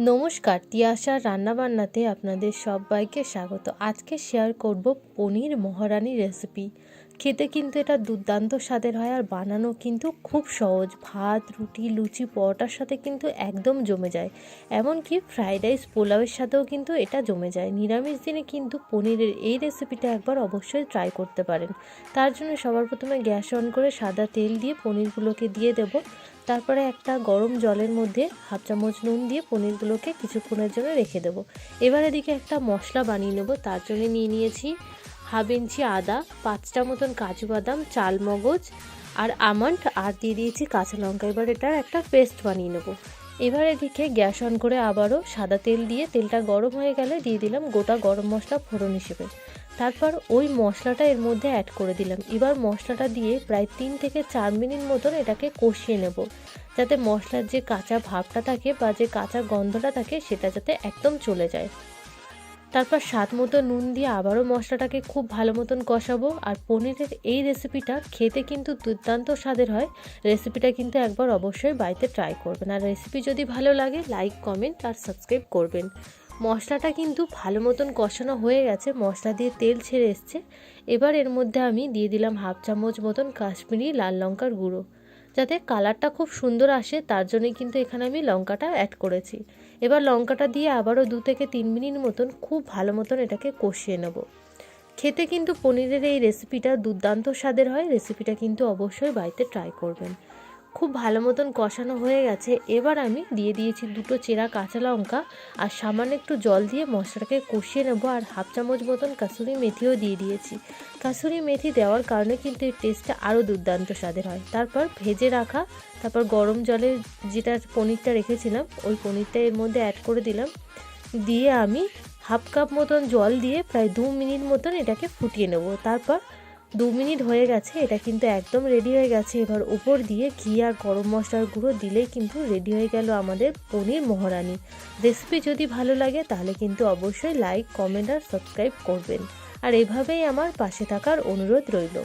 নমস্কার তিয়াশার রান্নাবান্নাতে আপনাদের সবাইকে স্বাগত। আজকে শেয়ার করব পনির মহারানি রেসিপি খেতে কিন্তু এটা দুর্দান্ত স্বাদের হয় আর বানানো কিন্তু খুব সহজ। ভাত, রুটি, লুচি, পরোটার সাথে কিন্তু একদম জমে যায়। এমনকি ফ্রাইড রাইস, পোলাওয়ের সাথেও কিন্তু এটা জমে যায়। নিরামিষ দিনে কিন্তু পনিরের এই রেসিপিটা একবার অবশ্যই ট্রাই করতে পারেন। তার জন্য সবার প্রথমে গ্যাস অন করে সাদা তেল দিয়ে পনিরগুলোকে দিয়ে দেব। তারপরে একটা গরম জলের মধ্যে হাফ চামচ নুন দিয়ে পনিরগুলোকে কিছুক্ষণের জন্য রেখে দেবো। এবার এদিকে একটা মশলা বানিয়ে নেব। তার জন্য নিয়ে নিয়েছি হাফ ইঞ্চি আদা, পাঁচটা মতন কাজু বাদাম, চাল মগজ আর আমন্ড আর দিয়ে দিয়েছি কাঁচা লঙ্কা। এবার এটার একটা পেস্ট বানিয়ে নেব। এবার এদিকে গ্যাস অন করে আবারও সাদা তেল দিয়ে তেলটা গরম হয়ে গেলে দিয়ে দিলাম গোটা গরম মশলা ফোড়ন হিসেবে। তারপর ওই মশলাটা এর মধ্যে অ্যাড করে দিলাম। এবার মশলাটা দিয়ে প্রায় তিন থেকে চার মিনিট মতন এটাকে কষিয়ে নেব। যাতে মশলার যে কাঁচা ভাবটা থাকে বা যে কাঁচা গন্ধটা থাকে সেটা যাতে একদম চলে যায়। তারপর স্বাদ মতো নুন দিয়ে আবারও মশলাটাকে খুব ভালো মতন কষাবো। আর পনিরের এই রেসিপিটা খেতে কিন্তু দুর্দান্ত স্বাদের হয়। রেসিপিটা কিন্তু একবার অবশ্যই বাড়িতে ট্রাই করবেন। আর রেসিপি যদি ভালো লাগে লাইক কমেন্ট আর সাবস্ক্রাইব করবেন। মশলাটা কিন্তু ভালো মতন কষানো হয়ে গেছে, মশলা দিয়ে তেল ছেড়ে এসছে। এবার এর মধ্যে আমি দিয়ে দিলাম হাফ চামচ মতন কাশ্মীরি লাল লঙ্কার গুঁড়ো। যাতে কালারটা খুব সুন্দর আসে, তার জন্যই কিন্তু এখানে আমি লঙ্কাটা অ্যাড করেছি। এবার লঙ্কাটা দিয়ে আবারও দু থেকে তিন মিনিট মতন খুব ভালো মতন এটাকে কষিয়ে নেব। খেতে কিন্তু পনিরের এই রেসিপিটা দুর্দান্ত স্বাদের হয় রেসিপিটা কিন্তু অবশ্যই বাড়িতে ট্রাই করবেন। খুব ভালো মতন কষানো হয়ে গেছে। এবার আমি দিয়ে দিয়েছি দুটো চেরা কাঁচা লঙ্কা আর সামান্য একটু জল দিয়ে মশলাটাকে কষিয়ে নেব আর হাফ চামচ মতন কাসুরি মেথিও দিয়ে দিয়েছি। কাসুরি মেথি দেওয়ার কারণে কিন্তু এর টেস্টটা আরও দুর্দান্ত স্বাদের হয়। তারপর ভেজে রাখা, তারপর গরম জলে যেটা পনিরটা রেখেছিলাম, ওই পনিরটা এর মধ্যে অ্যাড করে দিলাম। দিয়ে আমি হাফ কাপ মতন জল দিয়ে প্রায় দু মিনিট মতন এটাকে ফুটিয়ে নেব। তারপর দু মিনিট হয়ে গেছে, এটা কিন্তু একদম রেডি হয়ে গেছে। এবার উপর দিয়ে ঘি আর গরম মশলার গুঁড়ো দিলেই কিন্তু রেডি হয়ে গেল আমাদের পনির মহারানি। রেসিপি যদি ভালো লাগে তাহলে কিন্তু অবশ্যই লাইক কমেন্ট আর সাবস্ক্রাইব করবেন। আর এভাবেই আমার পাশে থাকার অনুরোধ রইল।